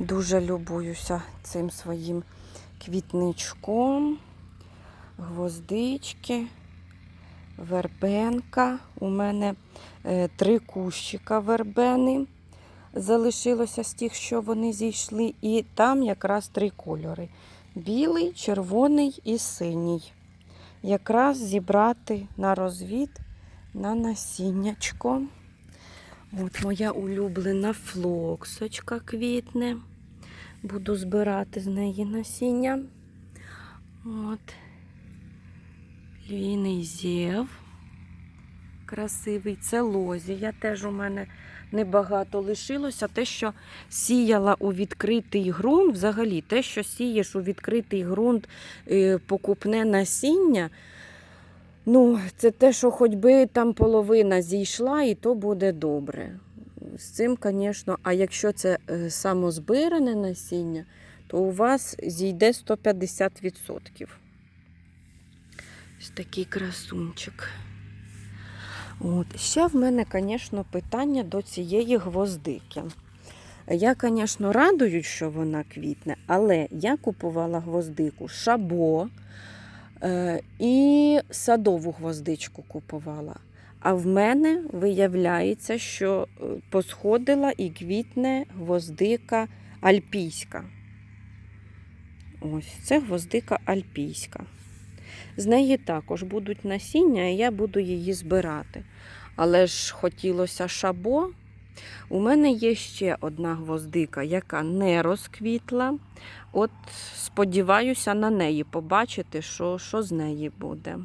Дуже любуюся цим своїм квітничком, гвоздички, вербенка. У мене е, три кущика вербени залишилося з тих, що вони зійшли, і там якраз три кольори: білий, червоний і синій. Якраз зібрати на розвід на насіннячко. От моя улюблена флоксочка квітне. Буду збирати з неї насіння. От. Львіний зєв. Красивий. Це лозія. Теж у мене небагато лишилося. Те, що сіяла у відкритий ґрунт, взагалі, те, що сієш у відкритий ґрунт, е, покупне насіння. Ну, це те, що хоч би там половина зійшла, і то буде добре. З цим, звісно, а якщо це е, самозбиране насіння, то у вас зійде 150%. Ось такий красунчик. От. Ще в мене, звісно, питання до цієї гвоздики. Я, звісно, радую, що вона квітне, але я купувала гвоздику шабо і садову гвоздичку купувала. А в мене виявляється, що е, посходила і квітне гвоздика альпійська. Ось це гвоздика альпійська. З неї також будуть насіння, і я буду її збирати. Але ж хотілося шабо. У мене є ще одна гвоздика, яка не розквітла. От сподіваюся на неї побачити, що, що з неї буде.